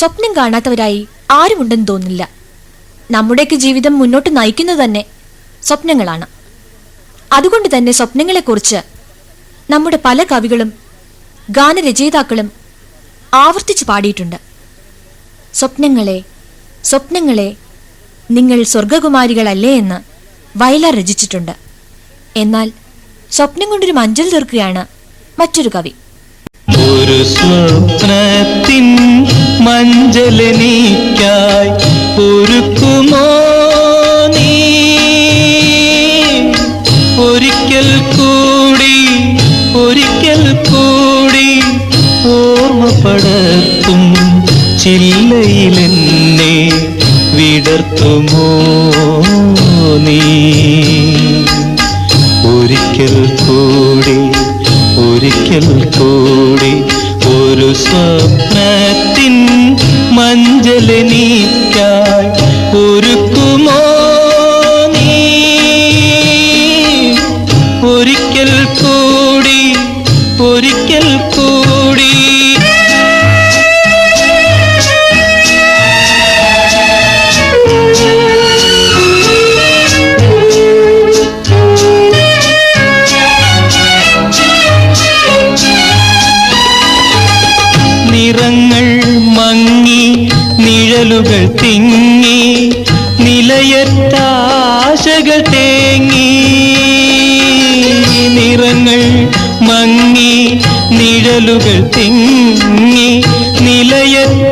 സ്വപ്നം കാണാത്തവരായി ആരുമുണ്ടെന്ന് തോന്നില്ല നമ്മുടെയൊക്കെ ജീവിതം മുന്നോട്ട് നയിക്കുന്നത് തന്നെ സ്വപ്നങ്ങളാണ്. അതുകൊണ്ട് തന്നെ സ്വപ്നങ്ങളെക്കുറിച്ച് നമ്മുടെ പല കവികളും ഗാനരചയിതാക്കളും ആവർത്തിച്ച് പാടിയിട്ടുണ്ട്. സ്വപ്നങ്ങളെ സ്വപ്നങ്ങളെ നിങ്ങൾ സ്വർഗകുമാരികളല്ലേ എന്ന് വയലാർ രചിച്ചിട്ടുണ്ട്. എന്നാൽ സ്വപ്നം കൊണ്ടൊരു മഞ്ചൽ തീർക്കുകയാണ് മറ്റൊരു കവി. ഒരു സ്വപ്നത്തിൻ മഞ്ചലനിക്കായി ഒരുക്കുമോ നീ? ഒരിക്കൽ കൂടി ഒരിക്കൽ കൂടി ഓർമ്മപ്പെടത്തും ചില്ലയിലെന്നെ വിടർത്തുമോ നീ? ഒരിക്കൽ കൂടി ഒരിക്കൽ കൂടി ഒരു സ്വപ്നത്തിൻ മങ്ങി നിഴലുകൾ തിങ്ങി നിലയത്താശകൾ തേങ്ങി. നിറങ്ങൾ മങ്ങി നിഴലുകൾ തിങ്ങി നിലയത്താശകൾ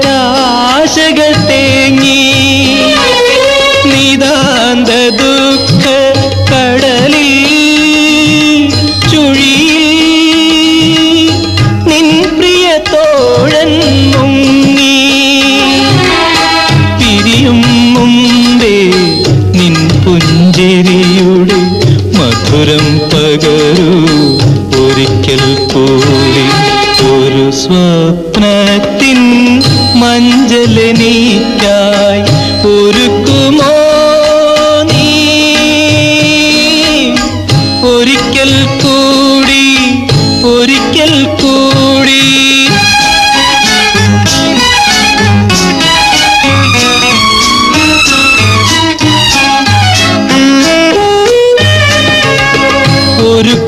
പുഞ്ചിരിയുടെ മധുരം പകരൂ. ഒരിക്കൽ കൂടി ഒരു സ്വപ്നത്തിൻ മഞ്ജലനീക്കായി ഒരുക്കുമോ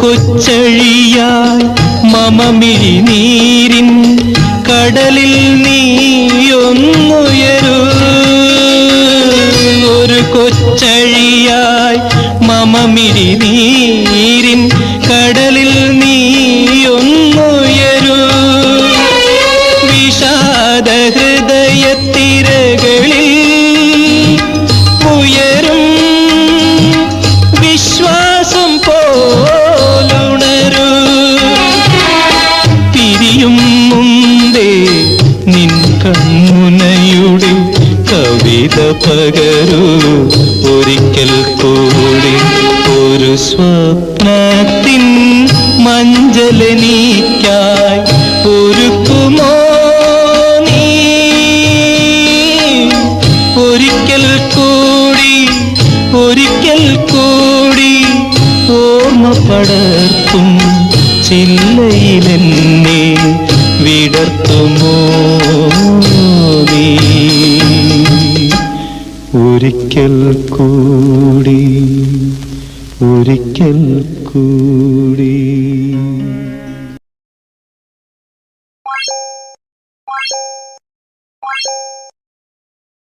കൊച്ചഴിയായി മമമിഴി നീരിൻ കടലിൽ നീയൊന്നുയരൂ. ഒരു കൊച്ചഴിയായി മമമിഴി കൺമുനയുടെ കവിത പകരു. ഒരിക്കൽ കൂടി ഒരു സ്വപ്നത്തിൻ മഞ്ജലനീക്കായി ഒരുക്കുമോ നീ? ഒരിക്കൽ കൂടി ഒരിക്കൽ കൂടി ഓർമ്മ പടർത്തും ചില്ലയിലെന്നെ വിടർത്തുമോ ഒരിക്കൽ കൂടി ഒരിക്കൽ കൂടി.